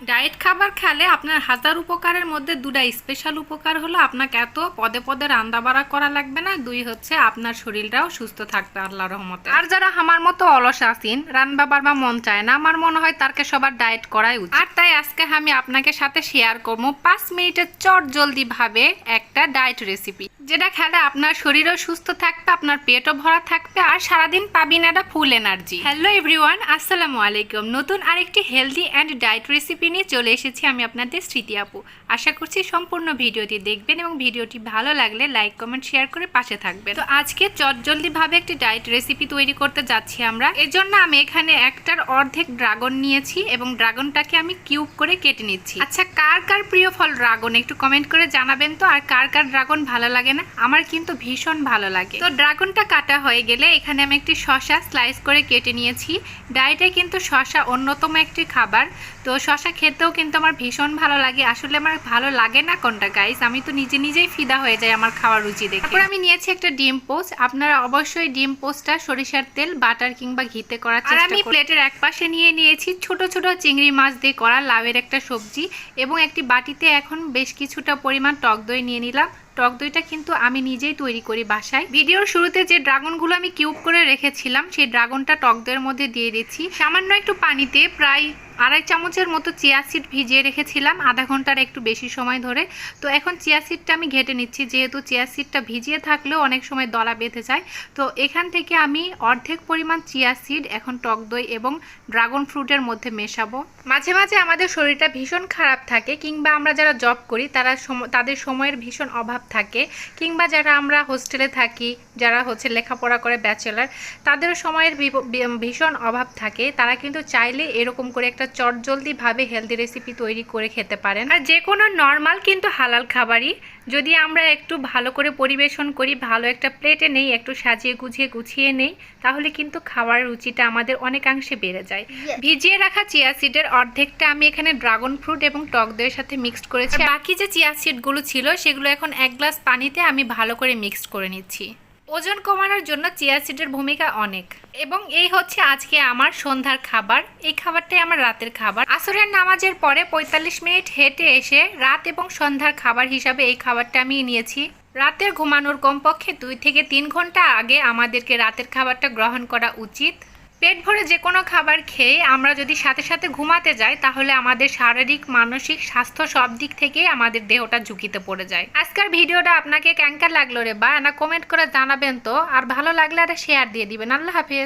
Diet খাবার খেলে আপনার হাজার উপকারের মধ্যে দুটা স্পেশাল উপকার হলো আপনাকে এত পদে পদে রান্না বাড়া করা লাগবে না। দুই হচ্ছে আপনার শরীরটাও সুস্থ থাকবে আল্লাহ রহমতে। আর যারা আমার মতো অলস আছেন রান্না বাড়বা মন চায় না, আমার মনে হয় তারকে সবার ডায়েট করাই উচিত। আর তাই আজকে আমি আপনাকে সাথে শেয়ার করব পাঁচ মিনিটের চট জলদি ভাবে একটা ডায়েট রেসিপি যেটা খেলে আপনার শরীরও সুস্থ থাকবে, আপনার পেটও ভরা থাকবে, আর সারাদিন পাবেন একটা ফুল এনার্জি হ্যালো এভরিওয়ান আসসালামু আলাইকুম। নতুন আরেকটি হেলদি অ্যান্ড ডায়েট রেসিপি নিয়ে চলে এসেছি আমি আপনাদের স্মৃতি আপু। আশা করছি সম্পূর্ণ ভিডিওটি দেখবেন এবং ভিডিওটি ভালো লাগলে লাইক, কমেন্ট, শেয়ার করে পাশে থাকবেন। তো আজকে চটজলদি ভাবে একটি ডায়েট রেসিপি তৈরি করতে যাচ্ছি আমরা। এর জন্য আমি এখানে একটার অর্ধেক ড্রাগন নিয়েছি এবং ড্রাগনটাকে আমি কিউব করে কেটে নিচ্ছি। আচ্ছা কার কার প্রিয় ফল ড্রাগন? একটু কমেন্ট করে জানাবেন তো, আর কার কার ড্রাগন ভালো লাগে না? আমার কিন্তু ভীষণ ভালো লাগে। তো ড্রাগনটা কাটা হয়ে গেলে এখানে আমি একটি শশা স্লাইস করে কেটে নিয়েছি। ডায়েটে কিন্তু শশা অন্যতম একটি খাবার। তো শশা খেতেও কিন্তু আমার ভীষণ ভালো লাগে। আসলে আমার ভালো লাগে না কোনটা গাইস আমি তো নিজে নিজেই ফিদা হয়ে যাই আমার খাওয়ার রুচি দেখে। তারপর আমি নিয়েছি একটা ডিম পোস্ট। আপনারা অবশ্যই ডিম পোস্টটা সরিষার তেল বাটার কিংবা ঘিতে করার চেষ্টা আমি প্লেটের এক পাশে নিয়ে নিয়েছি ছোট ছোট চিংড়ি মাছ দিয়ে করা লাউয়ের একটা সবজি এবং একটি বাটিতে এখন বেশ কিছুটা পরিমাণ টক দই নিয়ে নিলাম। টক দইটা কিন্তু আমি নিজেই তৈরি করি বাসায়। ভিডিওর শুরুতে যে ড্রাগনগুলো আমি কিউব করে রেখেছিলাম, সেই ড্রাগনটা টক দইয়ের মধ্যে দিয়ে দিচ্ছি। সামান্য একটু পানিতে প্রায় আড়াই চামচের মতো চিয়া সিড ভিজিয়ে রেখেছিলাম, আধা ঘণ্টার একটু বেশি সময় ধরে। তো এখন চিয়া সিডটা আমি ঘেটে নিচ্ছি, যেহেতু চিয়া সিডটা ভিজিয়ে থাকলেও অনেক সময় দলা বেঁধে যায়। তো এখান থেকে আমি অর্ধেক পরিমাণ চিয়া সিড, এখন টক দই এবং ড্রাগন ফ্রুটের মধ্যে মেশাবো। মাঝে মাঝে আমাদের শরীরটা ভীষণ খারাপ থাকে, কিংবা আমরা যারা জব করি, তারা তাদের সময়ের ভীষণ অভাব থাকে কিংবা যারা আমরা হোস্টেলে থাকি যারা হচ্ছে লেখাপড়া করে ব্যাচেলার তাদের সময়ের ভীষণ অভাব থাকে। তারা কিন্তু চাইলে এরকম করে একটা চটজলদিভাবে হেলদি রেসিপি তৈরি করে খেতে পারেন। আর যে কোনো নর্মাল কিন্তু হালাল খাবারই। যদি আমরা একটু ভালো করে পরিবেশন করি ভালো একটা প্লেটে নেই একটু সাজিয়ে গুছিয়ে গুছিয়ে নেই তাহলে কিন্তু খাওয়ার রুচিটা আমাদের অনেকাংশে বেড়ে যায়। ভিজিয়ে রাখা চিয়া সিডের অর্ধেকটা আমি এখানে ড্রাগন ফ্রুট এবং টক দইয়ের সাথে মিক্সড করেছি। বাকি যে চিয়া সিডগুলো ছিল সেগুলো এখন এক গ্লাস পানিতে আমি ভালো করে মিক্সড করে নিচ্ছি। ওজন কমানোর জন্য চিয়া সিডের ভূমিকা অনেক। এবং এই হচ্ছে আজকে আমার সন্ধ্যার খাবার। এই খাবারটাই আমার রাতের খাবার। আসরের নামাজের পরে পঁয়তাল্লিশ মিনিট হেঁটে এসে রাত এবং সন্ধ্যার খাবার হিসাবে এই খাবারটা আমি নিয়েছি। রাতের ঘুমানোর কমপক্ষে দুই থেকে তিন ঘণ্টা আগে আমাদেরকে রাতের খাবারটা গ্রহণ করা উচিত। পেট ভরে যে কোনো খাবার খেয়ে আমরা যদি সাথে সাথে ঘুমাতে যাই, তাহলে আমাদের শারীরিক, মানসিক স্বাস্থ্য সব দিক থেকেই আমাদের দেহটা ঝুঁকিতে পড়ে যায়। আজকের ভিডিওটা আপনাকে ক্যাঙ্কার লাগল রে বা, না কমেন্ট করে জানাবেন তো। আর ভালো লাগলে একটা শেয়ার দিয়ে দিবেন। আল্লাহ হাফেজ।